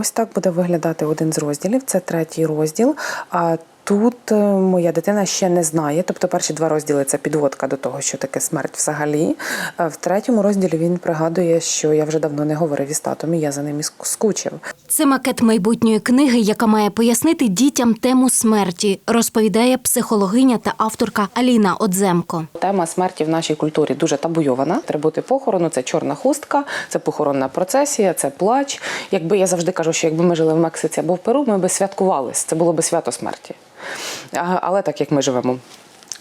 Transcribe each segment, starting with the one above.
Ось так буде виглядати один з розділів. Це третій розділ. Тут е, моя дитина ще не знає. Тобто, перші два розділи це підводка до того, що таке смерть взагалі. В третьому розділі він пригадує, що я вже давно не говорив із татом, і я за ним і скучив. Це макет майбутньої книги, яка має пояснити дітям тему смерті, розповідає психологиня та авторка Аліна Одземко. Тема смерті в нашій культурі дуже табуйована. Атрибути похорону це чорна хустка, це похоронна процесія, це плач. Якби я завжди кажу, що якби ми жили в Мексиці або в Перу, ми би святкували. Це було би свято смерті. Але так як ми живемо.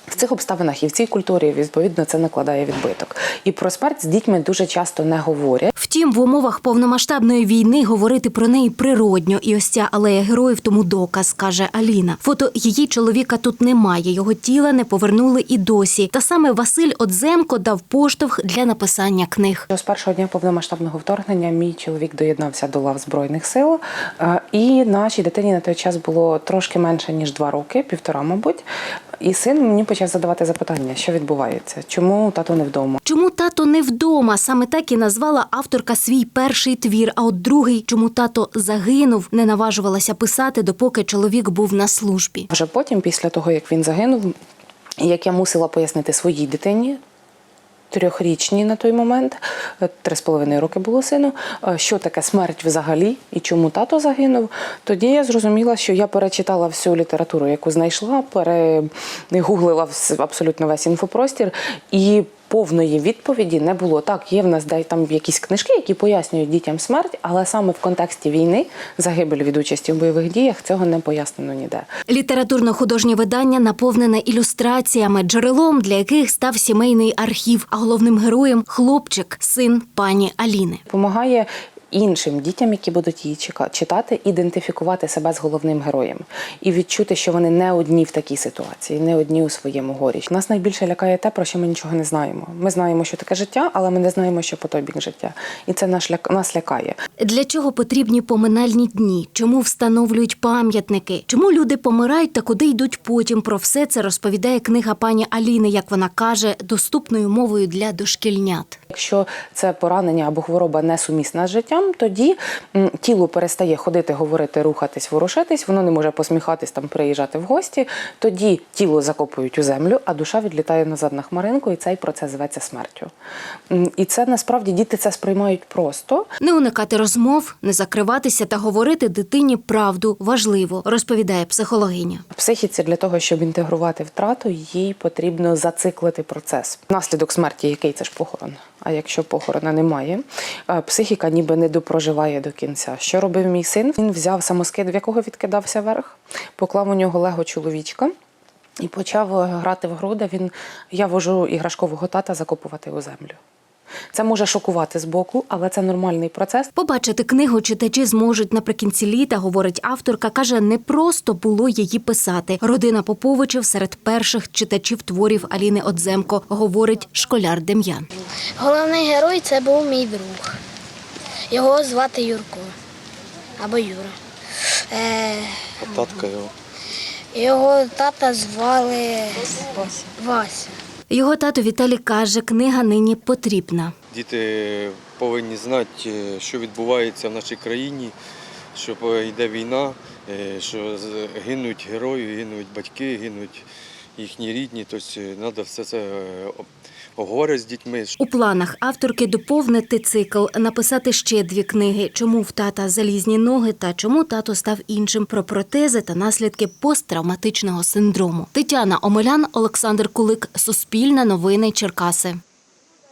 В цих обставинах і в цій культурі відповідно це накладає відбиток. І про смерть з дітьми дуже часто не говорять. Втім, в умовах повномасштабної війни говорити про неї природньо, і ось ця алея героїв тому доказ, каже Аліна. Фото її чоловіка тут немає. Його тіла не повернули і досі. Та саме Василь Одземко дав поштовх для написання книг. З першого дня повномасштабного вторгнення мій чоловік доєднався до лав збройних сил, е, і нашій дитині на той час було трошки менше ніж два роки, півтора, мабуть. І син мені почав задавати запитання, що відбувається, чому тато не вдома. Чому тато не вдома? Саме так і назвала авторка свій перший твір. А от другий, чому тато загинув, не наважувалася писати, допоки чоловік був на службі. Вже потім, після того як він загинув, як я мусила пояснити своїй дитині. Трьохрічній на той момент, е, три з половиною роки було сину, е, що таке смерть взагалі і чому тато загинув. Тоді я зрозуміла, що я перечитала всю літературу, яку знайшла, перегуглила абсолютно весь інфопростір, і повної відповіді не було. Так, є в нас де там якісь книжки, які пояснюють дітям смерть, але саме в контексті війни, загибель від участі в бойових діях, цього не пояснено ніде. Літературно-художнє видання наповнене ілюстраціями, джерелом для яких став сімейний архів, а головним героєм хлопчик, син пані Аліни. Допомагає іншим дітям, які будуть її читати, ідентифікувати себе з головним героєм і відчути, що вони не одні в такій ситуації, не одні у своєму горі. Нас найбільше лякає те, про що ми нічого не знаємо. Ми знаємо, що таке життя, але ми не знаємо, що по той бік життя. І це наш ляк- нас лякає. Для чого потрібні поминальні дні? Чому встановлюють пам'ятники? Чому люди помирають та куди йдуть потім? Про все це розповідає книга пані Аліни, як вона каже, доступною мовою для дошкільнят. Якщо це поранення або хвороба несумісна з життям, тоді тіло перестає ходити, говорити, рухатись, ворушитись, воно не може посміхатись, там приїжджати в гості. Тоді тіло закопують у землю, а душа відлітає назад на хмаринку, і цей процес зветься смертю. І це насправді діти це сприймають просто. Не уникати розмов, не закриватися та говорити дитині правду важливо, розповідає психологиня. Психіці для того, щоб інтегрувати втрату, їй потрібно зациклити процес. Наслідок смерті, який це ж похорон. А якщо похорона немає, е, психіка ніби не допроживає до кінця. Що робив мій син? Він взяв самоскид, в якого відкидався верх, поклав у нього лего чоловічка. І почав е, грати в гру, де він я вожу іграшкового тата закопувати у землю. Це може шокувати збоку, але це нормальний процес. Побачити книгу читачі зможуть наприкінці літа, говорить авторка. Каже, не просто було її писати. Родина Поповичів серед перших читачів творів Аліни Одземко, говорить школяр Дем'ян. Головний герой це був мій друг. Його звати Юрко або Юра. Е, Татка його. його тата звали Вася. Його тато Віталій каже, книга нині потрібна. Діти повинні знати, е, що відбувається в нашій країні, що е, йде війна, е, що гинуть герої, гинуть батьки, гинуть їхні рідні. Тобто треба все це е, з дітьми. У планах авторки доповнити цикл, написати ще дві книги: чому в тата залізні ноги та чому тато став іншим про протези та наслідки посттравматичного синдрому. Тетяна Омелян, Олександр Кулик, Суспільне новини Черкаси.